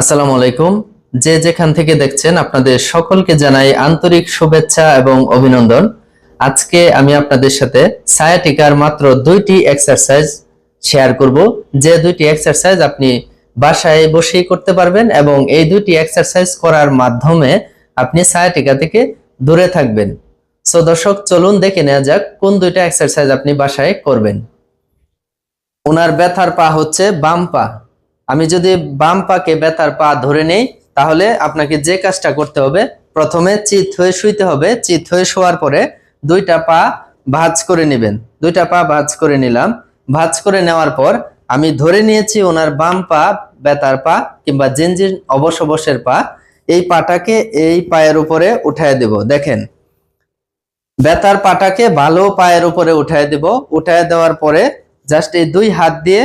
আসসালামু আলাইকুম। যে যেখান থেকে দেখছেন, আপনাদের সকলকে জানাই আন্তরিক শুভেচ্ছা এবং অভিনন্দন। আজকে আমি আপনাদের সাথে সায়াটিকার মাত্র দুইটি এক্সারসাইজ শেয়ার করব। যে দুইটি এক্সারসাইজ আপনি বাসায় বসেই করতে পারবেন এবং এই দুইটি এক্সারসাইজ করার মাধ্যমে আপনি সায়াটিকা থেকে দূরে থাকবেন। সো দর্শক, চলুন দেখে নেওয়া যাক কোন দুইটা এক্সারসাইজ আপনি বাসায় করবেন। ওনার ব্যথার পা হচ্ছে বাম পা। আমি যদি বাম পাকে ব্যথার পা ধরে নেই, তাহলে আপনাকে যে কাজটা করতে হবে, প্রথমে চিত হয়ে শুইতে হবে। চিত হয়ে শোয়ার পরে দুইটা পা ভাঁজ করে নেবেন। দুইটা পা ভাঁজ করে নিলাম। ভাঁজ করে নেওয়ার পর আমি ধরে নিয়েছি ওনার বাম পা, ব্যথার পা কিংবা জিনজিন অবশ অবশের পা। এই পাটাকে এই পায়ের উপরে উঠায় দেব। দেখেন, ব্যথার পাটাকে ভালো পায়ের উপরে উঠায় দেব। উঠায় দেওয়ার পরে জাস্ট এই দুই হাত দিয়ে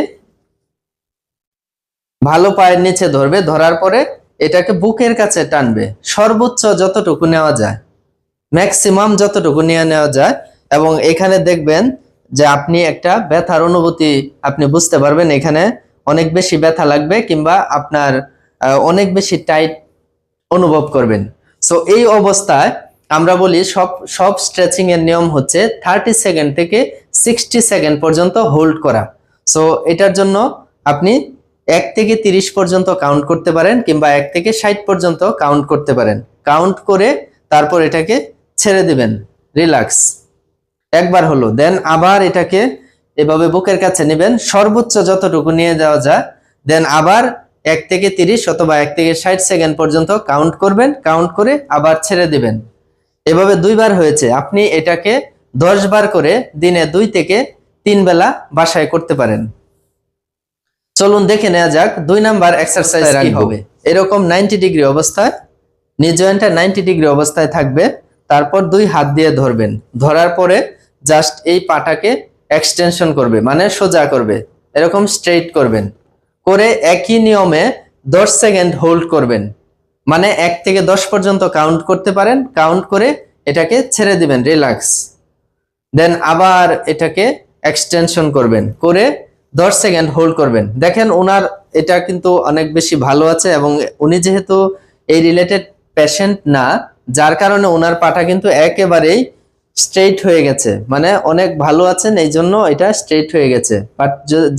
ভালো পায়ের নিচে ধরবে, ধরার পরে এটাকে বুকের কাছে টানবে। সর্বোচ্চ যতটুকু নেওয়া যায় ম্যাক্সিমাম যতটুকু নিয়ে নেওয়া যায়, এবং এখানে দেখবেন যে আপনি একটা ব্যথার অনুভূতি আপনি বুঝতে পারবেন। এখানে অনেক বেশি ব্যথা লাগবে কিংবা আপনার অনেক বেশি টাইট অনুভব করবেন। সো এই অবস্থায় আমরা বলি সব সব স্ট্রেচিং এর নিয়ম হচ্ছে থার্টি সেকেন্ড থেকে সিক্সটি সেকেন্ড পর্যন্ত হোল্ড করা। সো এটার জন্য আপনি এক থেকে তিরিশ পর্যন্ত কাউন্ট করতে পারেন কিংবা এক থেকে ষাট পর্যন্ত কাউন্ট করতে পারেন। কাউন্ট করে তারপর এটাকে ছেড়ে দিবেন। রিল্যাক্স একবার হলো। দেন আবার এটাকে এভাবে বুকের কাছে নেবেন। সর্বোচ্চ যতটুকু নিয়ে যাওয়া যায় দেন আবার এক থেকে তিরিশ অথবা এক থেকে ষাট সেকেন্ড পর্যন্ত কাউন্ট করবেন। কাউন্ট করে আবার ছেড়ে দিবেন। এভাবে দুইবার হয়েছে। আপনি এটাকে দশ বার করে দিনে দুই থেকে তিন বেলা বাসায় করতে পারেন। চলুন দেখে নেওয়া যাক দুই নাম্বার এক্সারসাইজ কি হবে? এরকম নাইনটি ডিগ্রি অবস্থায় নি জয়েন্টটা নাইনটি ডিগ্রি অবস্থায় থাকবে তারপর দুই হাত দিয়ে ধরবেন। ধরার পরে জাস্ট এই পাটাকে এক্সটেনশন করবে মানে সোজা করবে এরকম স্ট্রেইট করবেন। করে একই নিয়মে দশ সেকেন্ড হোল্ড করবেন মানে এক থেকে দশ পর্যন্ত কাউন্ট করতে পারেন কাউন্ট করে এটাকে ছেড়ে দিবেন রিল্যাক্স দেন আবার এটাকে এক্সটেনশন করবেন করে দশ সেকেন্ড হোল্ড করবেন। দেখেন ওনার এটা কিন্তু অনেক বেশি ভালো আছে এবং উনি যেহেতু এই রিলেটেড পেশেন্ট না, যার কারণে ওনার পাটা কিন্তু একেবারেই স্ট্রেইট হয়ে গেছে। মানে অনেক ভালো আছেন, এই জন্য এটা স্ট্রেইট হয়ে গেছে। বাট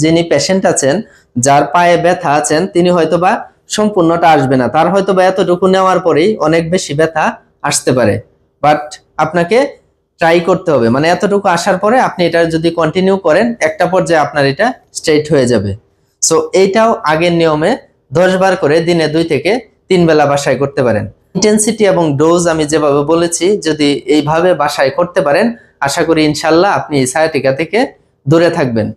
যিনি পেশেন্ট আছেন, যার পায়ে ব্যথা আছেন, তিনি হয়তো বা সম্পূর্ণটা আসবে না। তার হয়তো বা এতটুকু নেওয়ার পরেই অনেক বেশি ব্যথা আসতে পারে। বাট আপনাকে ট্রাই করতে হবে। মানে এতটুকু আসার পরে আপনি এটা যদি কন্টিনিউ করেন, একটা পর্যায়ে আপনার এটা স্ট্রেট হয়ে যাবে। সো এইটাও আগের নিয়মে দশ বার করে দিনে দুই থেকে তিন বেলা বাসায় করতে পারেন। ইন্টেন্সিটি এবং ডোজ আমি যেভাবে বলেছি, যদি এইভাবে বাসায় করতে পারেন, আশা করি ইনশাল্লাহ আপনি সায়াটিকা থেকে দূরে থাকবেন।